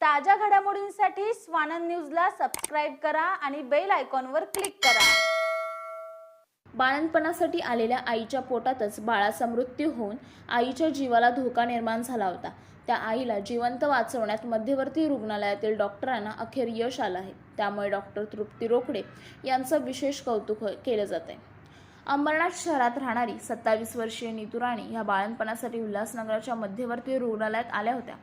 ताज्या घडामोडींसाठी स्वानंद न्यूजला सबस्क्राईब करा आणि बेल आयकॉनवर क्लिक करा. बाळणपणासाठी आलेल्या आईच्या पोटातच बाळाचा मृत्यू होऊन आईच्या जीवाला धोका निर्माण झाला होता. त्या आईला जिवंत वाचवण्यात मध्यवर्ती रुग्णालयातील डॉक्टरांना अखेर यश आलं आहे. त्यामुळे डॉक्टर तृप्ती रोकडे यांचं विशेष कौतुक केलं जात आहे अंबरनाथ शहरात राहणारी सत्तावीस वर्षीय नीतू राणी ह्या बाळणपणासाठी उल्हासनगराच्या मध्यवर्ती रुग्णालयात आल्या होत्या.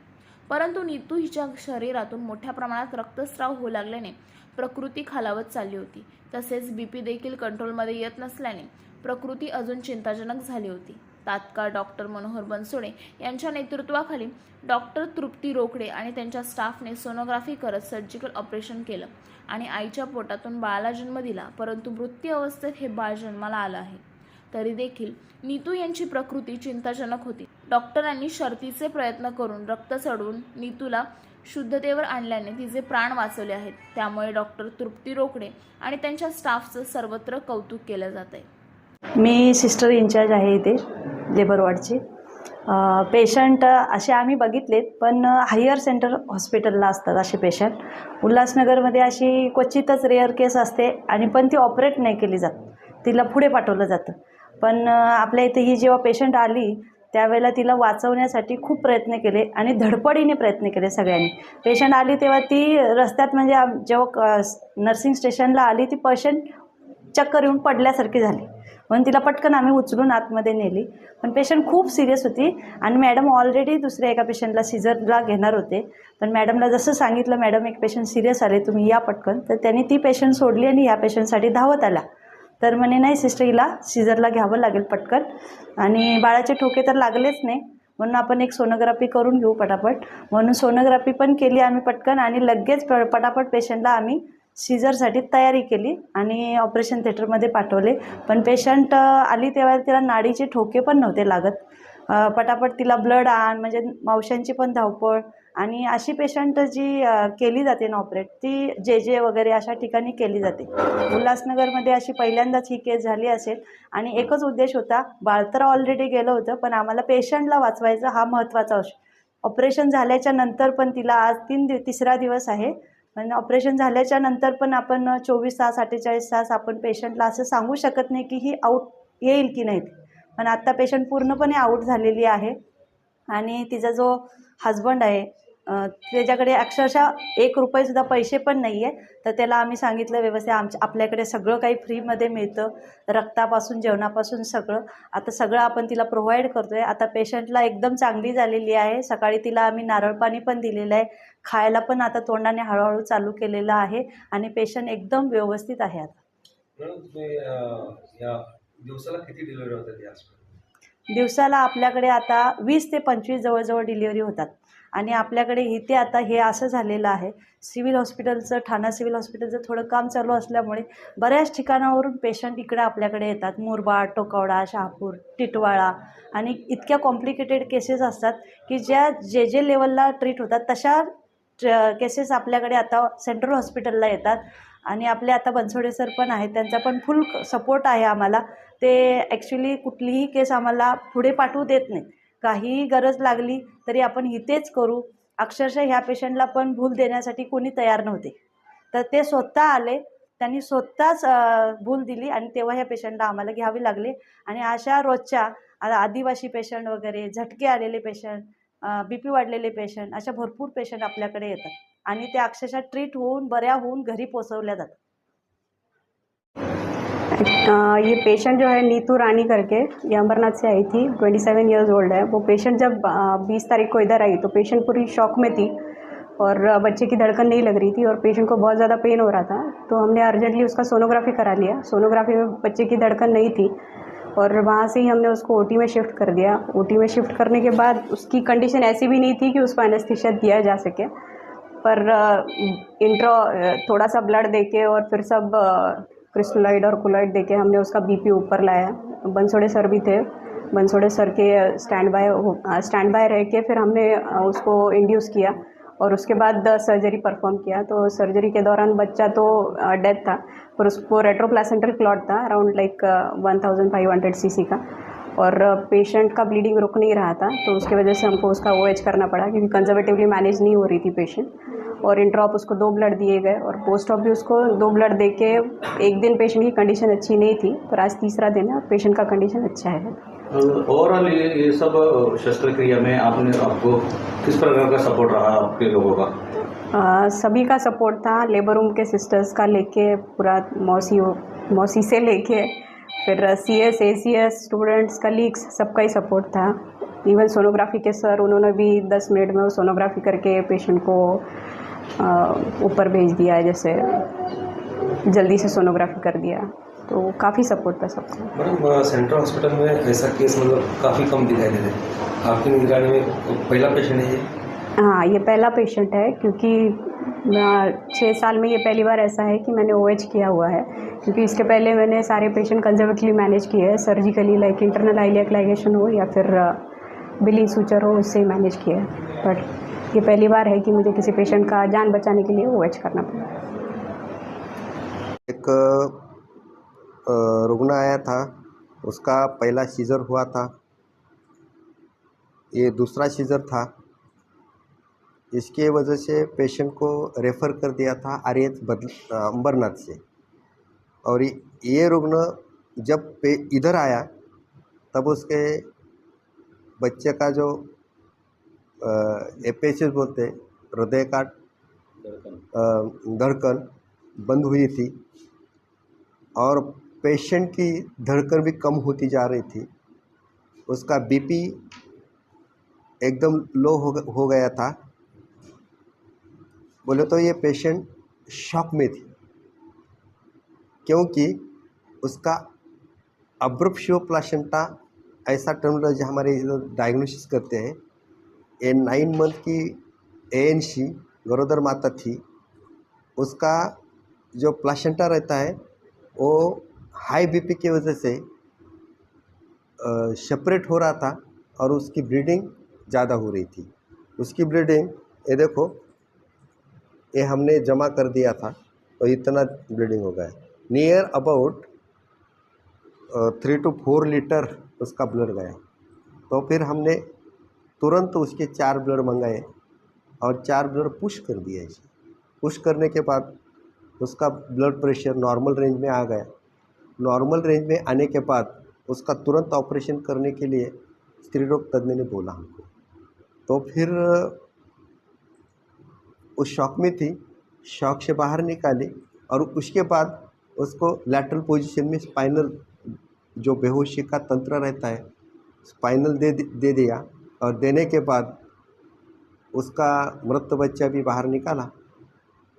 परंतु नीतू हिच्या शरीरातून मोठ्या प्रमाणात रक्तस्राव होऊ लागल्याने प्रकृती खालावत चालली होती. तसेच बीपी देखील कंट्रोलमध्ये येत नसल्याने प्रकृती अजून चिंताजनक झाली होती. तात्काळ डॉक्टर मनोहर बनसोडे यांच्या नेतृत्वाखाली डॉक्टर तृप्ती रोकडे आणि त्यांच्या स्टाफने सोनोग्राफी करत सर्जिकल ऑपरेशन केलं आणि आईच्या पोटातून बाळाला जन्म दिला परंतु मृत्यू अवस्थेत हे बाळ जन्माला आलं आहे. तरी देखील नीतू यांची प्रकृती चिंताजनक होती. डॉक्टरांनी शर्तीचे प्रयत्न करून रक्त चढवून नीतूला शुद्धतेवर आणल्याने तिचे प्राण वाचवले आहेत. त्यामुळे डॉक्टर तृप्ती रोकडे आणि त्यांच्या स्टाफचं सर्वत्र कौतुक केलं जात आहे मी सिस्टर इन्चार्ज आहे इथे लेबर वॉर्डची. पेशंट असे आम्ही बघितलेत पण हायर सेंटर हॉस्पिटलला असतात असे पेशंट उल्हासनगरमध्ये अशी क्वचितच रेअर केस असते आणि पण ती ऑपरेट नाही केली जात. तिला पुढे पाठवलं जातं. पण आपल्या इथे ही जेव्हा पेशंट आली त्यावेळेला तिला वाचवण्यासाठी खूप प्रयत्न केले आणि धडपडीने प्रयत्न केले सगळ्यांनी. पेशंट आली तेव्हा ती रस्त्यात म्हणजे आम- जेव्हा नर्सिंग स्टेशनला आली ती पेशंट चक्कर येऊन पडल्यासारखी झाली. म्हणून तिला पटकन आम्ही उचलून आतमध्ये नेली. पण पेशंट खूप सिरियस होती आणि मॅडम ऑलरेडी दुसऱ्या एका पेशंटला सीझरला घेणार होते. पण मॅडमला जसं सांगितलं मॅडम एक पेशंट सिरियस आले तुम्ही या पटकन. तर त्यांनी ती पेशंट सोडली आणि ह्या पेशंटसाठी धावत आला. तर म्हणे नाही सिस्टर हिला सिझरला घ्यावं लागेल पटकन. आणि बाळाचे ठोके तर लागलेच नाही. म्हणून आपण एक सोनोग्राफी करून घेऊ पटापट. म्हणून सोनोग्राफी पण केली आम्ही पटकन आणि लगेच प पटापट पेशंटला आम्ही सीझरसाठी तयारी केली आणि ऑपरेशन थिएटरमध्ये पाठवले. पण पेशंट आली तेव्हा तिला नाडीचे ठोके पण नव्हते लागत. पटापट तिला ब्लड आण म्हणजे मावशांची पण धावपळ आणि अशी पेशंट जी केली जाते ना ऑपरेट ती जे जे वगैरे अशा ठिकाणी केली जाते. उल्हासनगरमध्ये अशी पहिल्यांदाच ही केस झाली असेल आणि एकच उद्देश होता बाळ तर ऑलरेडी गेलं होतं पण आम्हाला पेशंटला वाचवायचा हा महत्त्वाचा अंश ऑपरेशन झाल्याच्यानंतर पण तिला आज तीन दिव तिसरा दिवस आहे. आणि ऑपरेशन झाल्याच्यानंतर पण आपण चोवीस तास अठ्ठेचाळीस तास आपण पेशंटला असं सांगू शकत नाही की ही आऊट येईल की नाही. पण आत्ता पेशंट पूर्णपणे आऊट झालेली आहे. आणि तिचा जो हजबंड आहे त्याच्याकडे अक्षरशः एक रुपयेसुद्धा पैसे पण नाही आहे तर त्याला आम्ही सांगितलं व्यवस्थित आमच्या आपल्याकडे सगळं काही फ्रीमध्ये मिळतं. रक्तापासून जेवणापासून सगळं. आता सगळं आपण तिला प्रोव्हाइड करतो आहे आता पेशंटला एकदम चांगली झालेली आहे. सकाळी तिला आम्ही नारळ पाणी पण दिलेलं आहे. खायला पण आता तोंडाने हळूहळू चालू केलेलं आहे आणि पेशंट एकदम व्यवस्थित आहे आता. दिवसाला किती डिलिव्हरी होतात दिवसाला आपल्याकडे आता वीस ते पंचवीस जवळजवळ डिलिव्हरी होतात. आणि आपल्याकडे इथे आता हे असं झालेलं आहे सिव्हिल हॉस्पिटलचं ठाणा सिव्हिल हॉस्पिटलचं थोडं काम चालू असल्यामुळे बऱ्याच ठिकाणावरून पेशंट इकडे आपल्याकडे येतात. मुरबाड टोकावडा शहापूर टिटवाळा आणि इतक्या कॉम्प्लिकेटेड केसेस असतात की ज्या जे जे लेवलला ट्रीट होतात तशा केसेस आपल्याकडे आता सेंट्रल हॉस्पिटलला येतात. आणि आपले आता बनसोडे सर पण आहेत त्यांचा पण फुल सपोर्ट आहे आम्हाला. ते ॲक्च्युली कुठलीही केस आम्हाला पुढे पाठवू देत नाहीत. काहीही गरज लागली तरी आपण इथेच करू. अक्षरशः ह्या पेशंटला पण भूल देण्यासाठी कोणी तयार नव्हते. तर ते स्वतः आले त्यांनी स्वतःच भूल दिली आणि तेव्हा ह्या पेशंटला आम्हाला घ्यावी लागली. आणि अशा रोजच्या आदिवासी पेशंट वगैरे झटके आलेले पेशंट बी पी वाढलेले पेशंट अशा भरपूर पेशंट आपल्याकडे येतात. आणि ते अक्षरशः ट्रीट होऊन, बऱ्या होऊन घरी पोचवल्या जातात. ये पेशेंट जो है नीतू रानी करके, ये अंबरनाथ से आई थी ट्वेंटी सेवन ईयर्स ओल्ड है वो पेशेंट जब बीस तारीख को इधर आई तो पेशेंट पूरी शॉक में थी और बच्चे की धड़कन नहीं लग रही थी और पेशेंट को बहुत ज़्यादा पेन हो रहा था। तो हमने अर्जेंटली उसका सोनोग्राफी करा लिया। सोनोग्राफी में बच्चे की धड़कन नहीं थी। और वहाँ से ही हमने उसको ओटी में शिफ्ट कर दिया। ओटी में शिफ्ट करने के बाद उसकी कंडीशन ऐसी भी नहीं थी कि उसको एनेस्थीसिया दिया जा सके। पर इंट्रो थोड़ा सा ब्लड देके और फिर सब क्रिस्टलाइड और कुलाइड देके हमने उसका बीपी ऊपर लाया। बंसोड़े सर भी थे। बंसोड़े सर के स्टैंड बाय स्टैंड बाय रह के फिर हमने उसको इंड्यूस किया। और उसके बाद सर्जरी परफॉर्म किया। तो सर्जरी के दौरान बच्चा तो डेथ था। पर उसको रेट्रोप्लासेंटर क्लॉट था around like one thousand five hundred C C का। और पेशेंट का ब्लीडिंग रुक नहीं रहा था तो उसकी वजह से हमको उसका ओ करना पड़ा, क्योंकि कंजर्वेटिवली मैनेज नहीं हो रही थी पेशेंट और इंट्रॉप उसको दो ब्लड दिए गए और पोस्ट ऑप भी उसको दो ब्लड दे के एक दिन पेशेंट की कंडीशन अच्छी नहीं थी पर आज तीसरा दिन है पेशेंट का कंडीशन अच्छा है। ओवरऑल ये ये सब शस्त्रक्रिया में आपने आपको किस प्रकार का सपोर्ट रहा आपके लोगों का? आ, सभी का सपोर्ट था लेबर रूम के सिस्टर्स का लेके पूरा मौसी मौसी से लेके फिर C S A C S students colleagues सबका ही सपोर्ट था। इवन सोनोग्राफी के सर उन्होंने भी दस मिनट में सोनोग्राफी करके पेशेंट को ऊपर भेज दिया है जैसे जल्दी से सोनोग्राफी कर दिया। तो काफ़ी सपोर्ट था सबका मैडम सेंट्रल हॉस्पिटल में ऐसा केस मतलब काफ़ी कम दिखाई दे रहे हैं। आपकी निगरानी में पहला पेशेंट है ये? हाँ ये पहला पेशेंट है क्योंकि छः साल में ये पहली बार ऐसा है कि मैंने ओ OH किया हुआ है। क्योंकि इसके पहले मैंने सारे पेशेंट कंजर्वेटली मैनेज किए हैं surgically like internal iliac ligation हो या फिर बिलिंग सूचर हो उससे ही मैनेज किया है। बट ये पहली बार है कि मुझे किसी पेशेंट का जान बचाने के लिए ओ करना पड़ा। एक रुग्ण आया था, उसका पहला सीज़र हुआ था। ये दूसरा सीज़र था। इसके वजह से पेशेंट को रेफ़र कर दिया था आर एच बदल अंबरनाथ से। और ये रुग्ण जब पे, इधर आया, तब उसके बच्चे का जो एपेसिस बोलते हृदय का धड़कन बंद हुई थी और पेशेंट की धड़कन भी कम होती जा रही थी। उसका बीपी एकदम लो हो गया था। बोले तो ये पेशेंट शॉक में थी, क्योंकि उसका अब्रप्शियो प्लासेंटा ऐसा टर्मिनोलॉजी हमारे इधर डायग्नोसिस करते हैं ये नाइन मंथ की एएनसी गरोदर माता थी, उसका जो प्लासेंटा रहता है, वो हाई बीपी की वजह से सेपरेट हो रहा था और उसकी ब्लीडिंग ज़्यादा हो रही थी। उसकी ब्लीडिंग ये देखो, ये हमने जमा कर दिया था और इतना ब्लीडिंग हो गया। Near about three two four litre उसका ब्लड गया। तो फिर हमने तुरंत उसके चार ब्लड मंगाए और चार ब्लड पुश कर दिया इसे पुश करने के बाद उसका ब्लड प्रेशर नॉर्मल रेंज में आ गया। नॉर्मल रेंज में आने के बाद उसका तुरंत ऑपरेशन करने के लिए स्त्री रोग तज्ञ ने बोला हमको। तो फिर उस शॉक में थी, शॉक से बाहर निकाली और उसके बाद उसको लैटरल पोजीशन में स्पाइनल जो बेहोशी का तंत्र रहता है स्पाइनल दे दे दिया। और देने के बाद उसका मृत बच्चा भी बाहर निकाला।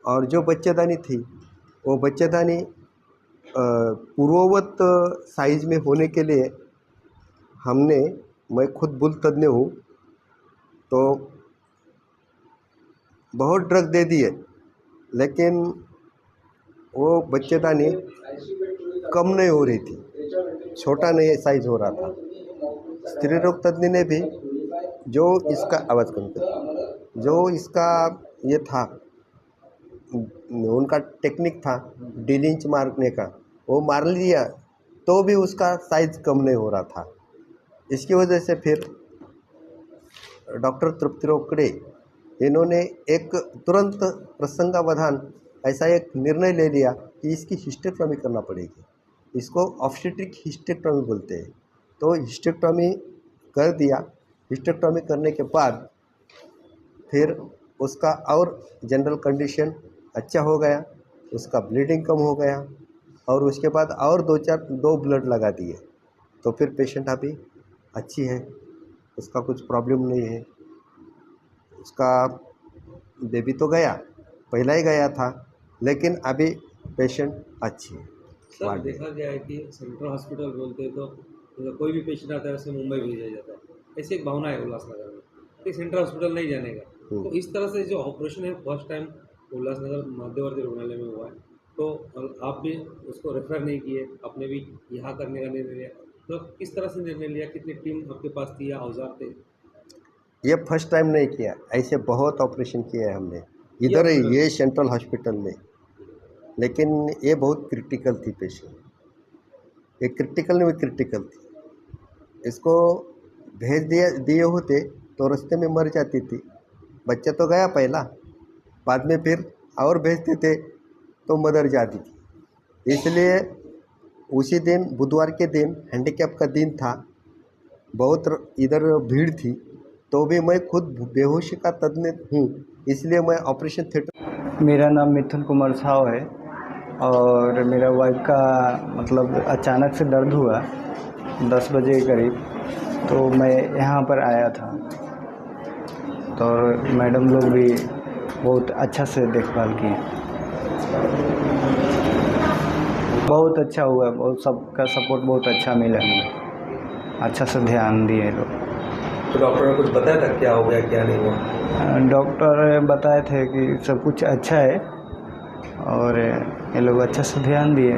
और जो बच्चेदानी थी, वो बच्चेदानी पूर्ववत साइज़ में होने के लिए हमने, मैं खुद बुल तज्ञ हूँ तो बहुत ड्रग दे दिए, लेकिन वो बच्चेदानी कम नहीं हो रही थी, छोटा नहीं साइज़ हो रहा था। स्त्री रोग तज्ञ ने भी जो इसका आवाज़ कम कर जो इसका ये था, उनका टेक्निक था डिलिंच मारने का, वो मार लिया तो भी उसका साइज़ कम नहीं हो रहा था। इसकी वजह से फिर डॉक्टर तृप्ति रोकड़े, इन्होंने एक तुरंत प्रसंगावधान, ऐसा एक निर्णय ले लिया कि इसकी हिस्टेक्टॉमी करना पड़ेगी। इसको ऑप्शेट्रिक हिस्टेक्टॉमी बोलते हैं। तो हिस्टेक्टॉमी कर दिया हिस्टेक्टॉमी करने के बाद फिर उसका और जनरल कंडीशन अच्छा हो गया उसका ब्लीडिंग कम हो गया और उसके बाद और दो चार दो ब्लड लगा दिए। तो फिर पेशेंट अभी अच्छी है उसका कुछ प्रॉब्लम नहीं है। उसका बेबी तो गया पहला ही गया था लेकिन अभी पेशेंट अच्छी है। सर देखा गया है कि सेंट्रल हॉस्पिटल बोलते हैं तो मतलब कोई भी पेशेंट आता है उसे मुंबई भेजा जाता है। ऐसी एक भावना है उल्लासनगर में कि सेंट्रल हॉस्पिटल नहीं जाने का हम्म। तो इस तरह से जो ऑपरेशन है फ़र्स्ट टाइम उल्लासनगर मध्यवर्ती रुग्णालय में हुआ है तो आप भी उसको रेफर नहीं किए आपने भी यहाँ करने का निर्णय लिया। तो किस तरह से निर्णय लिया? कितनी टीम आपके पास थी या औज़ार थे? ये फ़र्स्ट टाइम नहीं किया ऐसे बहुत ऑपरेशन किए हैं हमने। इधर ही ये सेंट्रल हॉस्पिटल में। लेकिन ये बहुत क्रिटिकल थी पेशेंट। ये क्रिटिकल में क्रिटिकल थी। इसको भेज दिया, दिए होते तो रास्ते में मर जाती थी। बच्चा तो गया पहला। बाद में फिर और भेजते थे तो मदर जाती थी। इसलिए उसी दिन, बुधवार के दिन हैंडीकैप का दिन था। बहुत इधर भीड़ थी। तो भी मैं खुद बेहोशी का तज्ञ हूँ। इसलिए मैं ऑपरेशन थिएटर मेरा नाम मिथुन कुमार साव है और मेरा वाइफ का मतलब अचानक से दर्द हुआ। दस बजे के करीब। तो मैं यहाँ पर आया था। तो मैडम लोग भी बहुत अच्छा से देखभाल किए बहुत अच्छा हुआ बहुत सबका सपोर्ट बहुत अच्छा मिला। अच्छा से ध्यान दिए लोग। तो डॉक्टर ने कुछ बताया था क्या हो गया क्या नहीं हुआ? डॉक्टर बताए थे कि सब कुछ अच्छा है और ये लोग अच्छा से ध्यान दिए।